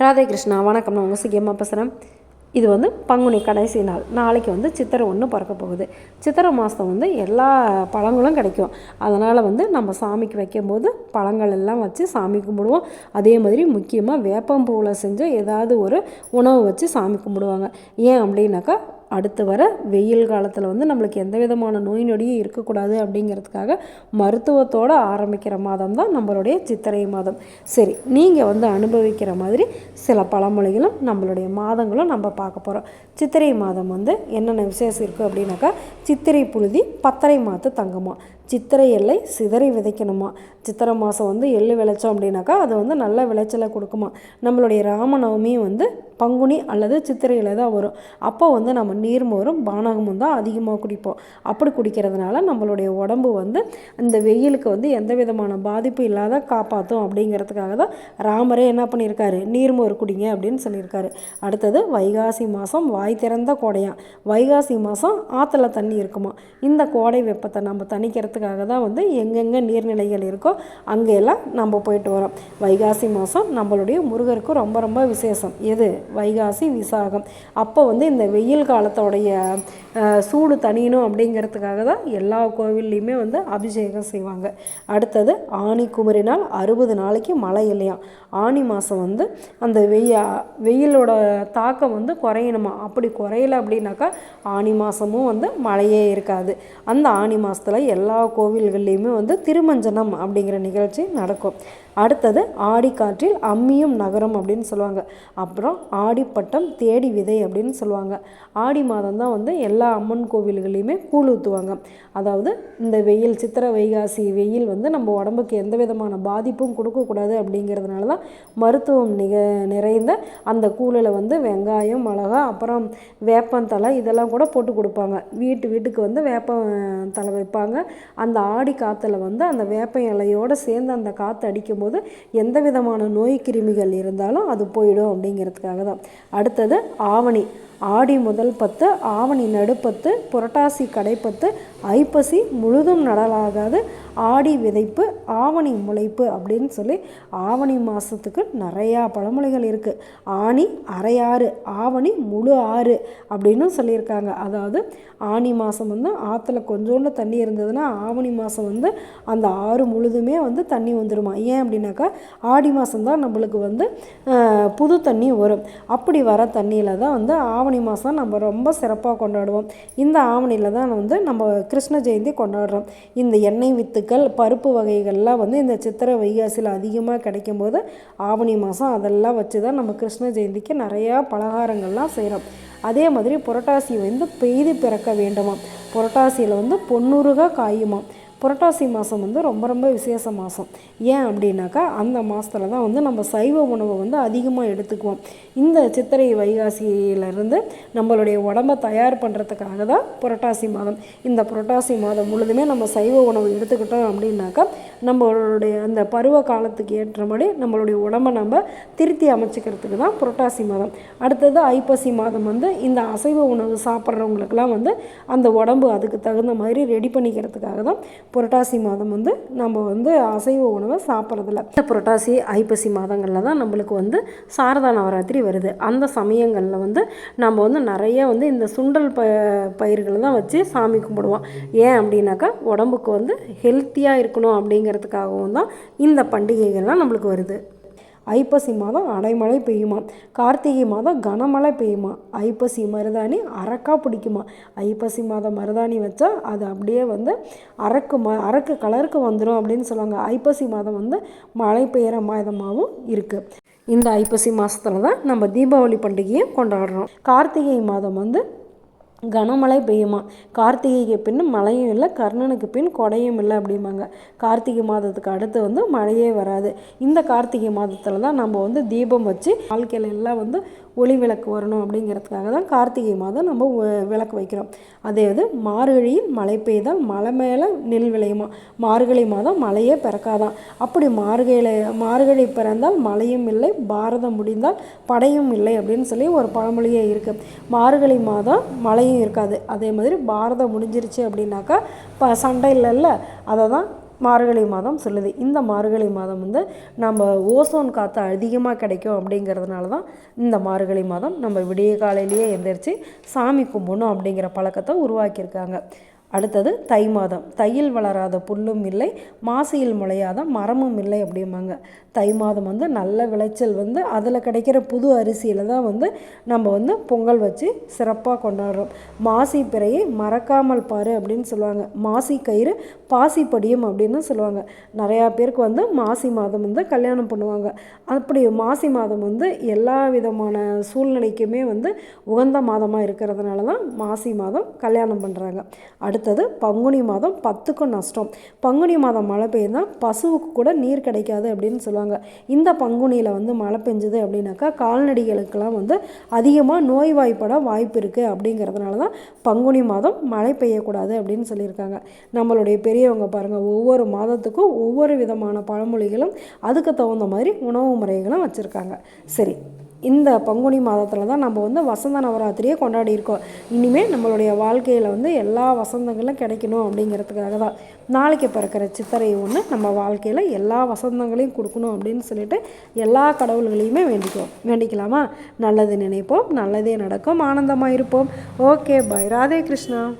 ராதே கிருஷ்ணா வணக்கம். நான் உங்கள் சிக்கியம்மா பேசுகிறேன் இது வந்து பங்குனி கடைசி நாள். நாளைக்கு வந்து சித்திரை ஒன்று பிறக்க போகுது. சித்திரை மாதம் வந்து எல்லா பழங்களும் கிடைக்கும். அதனால் வந்து நம்ம சாமிக்கு வைக்கும்போது பழங்கள் எல்லாம் வச்சு சாமி கும்பிடுவோம். அதே மாதிரி முக்கியமாக வேப்பம்பூவில் செஞ்ச ஏதாவது ஒரு உணவு வச்சு சாமி கும்பிடுவாங்க. ஏன் அப்படின்னாக்கா அடுத்து வர வெயில் காலத்தில் வந்து நம்மளுக்கு எந்த விதமான நோய் நொடியும் இருக்கக்கூடாது அப்படிங்கிறதுக்காக மருத்துவத்தோடு ஆரம்பிக்கிற மாதம் தான் நம்மளுடைய சித்திரை மாதம். சரி நீங்கள் வந்து அனுபவிக்கிற மாதிரி சில பழமொழிகளும் நம்மளுடைய மாதங்களும் நம்ம பார்க்க போகிறோம் சித்திரை மாதம் வந்து என்னென்ன விசேஷம் இருக்குது அப்படின்னாக்கா சித்திரை புழுதி பத்தரை மாத்து தங்கமாக சித்திரை எல்லை சிதறி விதைக்கணுமா? சித்திரை மாதம் வந்து எள்ளு விளைச்சோம் அப்படின்னாக்கா அது வந்து நல்ல விளைச்சலை கொடுக்குமா? நம்மளுடைய ராமநவமியும் வந்து பங்குனி அல்லது சித்திரையில் தான் வரும். அப்போ வந்து நம்ம நீர்மோரும் பானகமும் தான் அதிகமாக குடிப்போம். அப்படி குடிக்கிறதுனால நம்மளுடைய உடம்பு வந்து இந்த வெயிலுக்கு வந்து எந்த விதமான பாதிப்பு இல்லாத காப்பாற்றும் அப்படிங்கிறதுக்காக தான் ராமரே என்ன பண்ணியிருக்காரு? நீர்மோர் குடிங்க அப்படின்னு சொல்லியிருக்காரு. அடுத்தது வைகாசி மாதம் வாய் திறந்த கோடையான் வைகாசி மாதம் ஆற்றுல தண்ணி இருக்குமா? இந்த கோடை வெப்பத்தை நம்ம பார்க்குறதுக்காக தான் வந்து எங்கெங்கே நீர்நிலைகள் இருக்கோ அங்கெல்லாம் நம்ம போயிட்டு வரோம். வைகாசி மாதம் நம்மளுடைய முருகருக்கு ரொம்ப ரொம்ப விசேஷம். எது? வைகாசி விசாகம். அப்போ வந்து இந்த வெயில் காலத்தோடைய சூடு தணியணும் அப்படிங்கிறதுக்காக தான் எல்லா கோவில்லையுமே வந்து அபிஷேகம் செய்வாங்க. அடுத்தது ஆணி குமரினால் அறுபது நாளைக்கு மழை இல்லையாம் ஆணி மாதம் வந்து அந்த வெய்ய வெயிலோட தாக்கம் வந்து குறையணுமா? அப்படி குறையல அப்படின்னாக்கா ஆணி மாதமும் வந்து மழையே இருக்காது. அந்த ஆணி மாதத்தில் எல்லா கோவில்கள்லேயுமே வந்து திருமஞ்சனம் அப்படிங்கிற நிகழ்ச்சி நடக்கும். அடுத்தது ஆடி காற்றில் அம்மியும் நகரம் அப்படின்னு சொல்லுவாங்க. அப்புறம் ஆடிப்பட்டம் தேடி விதை அப்படின்னு சொல்லுவாங்க. ஆடி மாதம் தான் வந்து எல்லா அம்மன் கோவில்கள்லையுமே கூழ் ஊற்றுவாங்க அதாவது இந்த வெயில் சித்திரை வைகாசி வெயில் வந்து நம்ம உடம்புக்கு எந்த விதமான பாதிப்பும் கொடுக்கக்கூடாது அப்படிங்கிறதுனால தான் மருத்துவம் நிக நிறைந்த அந்த கூழில் வந்து வெங்காயம் மிளகா அப்புறம் வேப்பந்தலை இதெல்லாம் கூட போட்டு கொடுப்பாங்க. வீட்டு வீட்டுக்கு வந்து வேப்பம் தலை வைப்பாங்க. அந்த ஆடி காற்றுல வந்து அந்த வேப்ப இலையோடு சேர்ந்து அந்த காற்று அடிக்கும்போது எந்த விதமான நோய் கிருமிகள் இருந்தாலும் அது போயிடும் அப்படிங்கிறதுக்காக தான். அடுத்தது ஆவணி. ஆடி முதல் பத்து ஆவணி நடுப்பத்து புரட்டாசி கடைப்பத்து ஐப்பசி முழுதும் நடலாகாது. ஆடி விதைப்பு ஆவணி முளைப்பு அப்படின்னு சொல்லி ஆவணி மாதத்துக்கு நிறையா பழமொழிகள் இருக்குது ஆணி அரையாறு ஆவணி முழு ஆறு அப்படின்னு சொல்லியிருக்காங்க. அதாவது ஆனி மாதம் வந்து ஆற்றுல கொஞ்சோண்டு தண்ணி இருந்ததுன்னா ஆவணி மாதம் வந்து அந்த ஆறு முழுதுமே வந்து தண்ணி வந்துடுமா ஏன் அப்படின்னாக்கா ஆடி மாதம் தான் நம்மளுக்கு வந்து புது தண்ணி வரும். அப்படி வர தண்ணியில் தான் வந்து ஆவணி மாதம் நம்ம ரொம்ப சிறப்பாக கொண்டாடுவோம். இந்த ஆவணியில் தான் வந்து நம்ம கிருஷ்ண ஜெயந்தி கொண்டாடுறோம். இந்த எண்ணெய் வித்துக்கள் பருப்பு வகைகள்லாம் வந்து இந்த சித்திரை வைகாசியில் அதிகமாக கிடைக்கும் போது ஆவணி மாதம் அதெல்லாம் வச்சு தான் நம்ம கிருஷ்ண ஜெயந்திக்கு நிறையா பலகாரங்கள்லாம் செய்கிறோம் அதே மாதிரி புரட்டாசி வந்து பெய்து பிறக்க வேண்டுமாம். புரட்டாசியில் வந்து பொன்னுருக காயுமாம். புரட்டாசி மாதம் வந்து ரொம்ப ரொம்ப விசேஷ மாதம் ஏன் அப்படின்னாக்கா அந்த மாதத்துல தான் வந்து நம்ம சைவ உணவை வந்து அதிகமாக எடுத்துக்குவோம். இந்த சித்திரை வைகாசியிலேருந்து நம்மளுடைய உடம்பை தயார் பண்ணுறதுக்காக தான் புரட்டாசி மாதம். இந்த புரட்டாசி மாதம் முழுதுமே நம்ம சைவ உணவு எடுத்துக்கிட்டோம் அப்படின்னாக்கா நம்மளுடைய அந்த பருவ காலத்துக்கு ஏற்றபடி நம்மளுடைய உடம்பை நம்ம திருத்தி அமைச்சிக்கிறதுக்கு தான் புரட்டாசி மாதம். அடுத்தது ஐப்பசி மாதம் வந்து இந்த அசைவ உணவு சாப்பிட்றவங்களுக்கெல்லாம் வந்து அந்த உடம்பு அதுக்கு தகுந்த மாதிரி ரெடி பண்ணிக்கிறதுக்காக தான் புரட்டாசி மாதம் வந்து நம்ம வந்து அசைவ உணவை சாப்பிட்றதில்ல. இந்த புரட்டாசி ஐப்பசி மாதங்களில் தான் நம்மளுக்கு வந்து சாரதா நவராத்திரி வருது. அந்த சமயங்களில் வந்து நம்ம வந்து நிறைய வந்து இந்த சுண்டல் ப பயிர்களை தான் வச்சு சாமி கும்பிடுவோம். ஏன் அப்படின்னாக்கா உடம்புக்கு வந்து ஹெல்த்தியாக இருக்கணும் அப்படிங்கிறதுக்காகவும் தான் இந்த பண்டிகைகள்லாம் நம்மளுக்கு வருது. ஐப்பசி மாதம் அடைமழை பெய்யுமா? கார்த்திகை மாதம் கனமழை பெய்யுமா? ஐப்பசி மருதாணி அரக்கா பிடிக்குமா? ஐப்பசி மாதம் மருதாணி வச்சா அது அப்படியே வந்து அரக்கு ம அரக்கு கலருக்கு வந்துடும் அப்படின்னு சொல்லுவாங்க. ஐப்பசி மாதம் வந்து மழை பெய்கிற மாதமாகவும் இருக்குது இந்த ஐப்பசி மாதத்துல தான் நம்ம தீபாவளி பண்டிகையை கொண்டாடுறோம். கார்த்திகை மாதம் வந்து கனமழை பெய்யுமா? கார்த்திகைக்கு பின் மழையும் இல்லை கர்ணனுக்கு பின் கொடையும் இல்லை அப்படிம்பாங்க. கார்த்திகை மாதத்துக்கு அடுத்து வந்து மழையே வராது. இந்த கார்த்திகை மாதத்தில் தான் நம்ம வந்து தீபம் வச்சு வாழ்க்கையில எல்லாம் வந்து ஒளி விளக்கு வரணும் அப்படிங்கிறதுக்காக தான் கார்த்திகை மாதம் நம்ம வ- விளக்கு வைக்கிறோம். அதே இது மார்கழியில் மழை பெய்தால் மலை மேலே நெல் விளையுமா? மார்கழி மாதம் மழையே பிறக்காதான். அப்படி மார்கழி மார்கழி பிறந்தால் மழையும் இல்லை பாரதம் முடிந்தால் படையும் இல்லை அப்படின்னு சொல்லி ஒரு பழமொழியே இருக்குது மார்கழி மாதம் மழையும் இருக்காது. அதே மாதிரி பாரதம் முடிஞ்சிருச்சு அப்படின்னாக்கா இப்போ சண்டை இல்லைல்ல. அதை தான் மார்கழி மாதம் சொல்லுது. இந்த மார்கழி மாதம் வந்து நம்ம ஓசோன் காற்று அதிகமாக கிடைக்கும் அப்படிங்கிறதுனால தான் இந்த மார்கழி மாதம் நம்ம விடிய காலையிலேயே எந்திரிச்சு சாமி கும்பிடணும் அப்படிங்கிற பழக்கத்தை உருவாக்கியிருக்காங்க. அடுத்தது தை மாதம். தையில் வளராத புல்லும் இல்லை மாசியில் முளையாத மரமும் இல்லை அப்படிம்பாங்க. தை மாதம் வந்து நல்ல விளைச்சல் வந்து அதில் கிடைக்கிற புது அரிசியில் தான் வந்து நம்ம வந்து பொங்கல் வச்சு சிறப்பாக கொண்டாடுறோம். மாசி பிறையை மறக்காமல் பாரு அப்படின்னு சொல்லுவாங்க. மாசி கயிறு பாசி படியும் அப்படின்னு சொல்லுவாங்க. நிறையா பேருக்கு வந்து மாசி மாதம் வந்து கல்யாணம் பண்ணுவாங்க. அப்படி மாசி மாதம் வந்து எல்லா விதமான சூழ்நிலைக்குமே வந்து உகந்த மாதமாக இருக்கிறதுனால தான் மாசி மாதம் கல்யாணம் பண்ணுறாங்க அடுத்து அடுத்தது பங்குனி மாதம் பத்துக்கும் நஷ்டம். பங்குனி மாதம் மழை பெய்யுதுன்னா பசுவுக்கு கூட நீர் கிடைக்காது அப்படின்னு சொல்லுவாங்க. இந்த பங்குனியில் வந்து மழை பெஞ்சுது அப்படின்னாக்கா கால்நடைகளுக்கெல்லாம் வந்து அதிகமாக நோய்வாய்ப்பட வாய்ப்பு இருக்குது அப்படிங்கிறதுனால தான் பங்குனி மாதம் மழை பெய்யக்கூடாது அப்படின்னு சொல்லியிருக்காங்க. நம்மளுடைய பெரியவங்க பாருங்கள் ஒவ்வொரு மாதத்துக்கும் ஒவ்வொரு விதமான பழமொழிகளும் அதுக்கு தகுந்த மாதிரி உணவு முறைகளும் வச்சுருக்காங்க. சரி. இந்த பங்குனி மாதத்தில் தான் நம்ம வந்து வசந்த நவராத்திரியை கொண்டாடி இருக்கோம். இனிமேல் நம்மளுடைய வாழ்க்கையில் வந்து எல்லா வசந்தங்களும் கிடைக்கணும் அப்படிங்கிறதுக்காக தான். நாளைக்கு பிறக்கிற சித்திரை ஒன்று நம்ம வாழ்க்கையில் எல்லா வசந்தங்களையும் கொடுக்கணும் அப்படின்னு சொல்லிட்டு எல்லா கடவுள்களையுமே வேண்டிக்குவோம். வேண்டிக்கலாமா? நல்லது நினைப்போம் நல்லதே நடக்கும் ஆனந்தமாக இருப்போம். Okay bye. ராதே கிருஷ்ணா.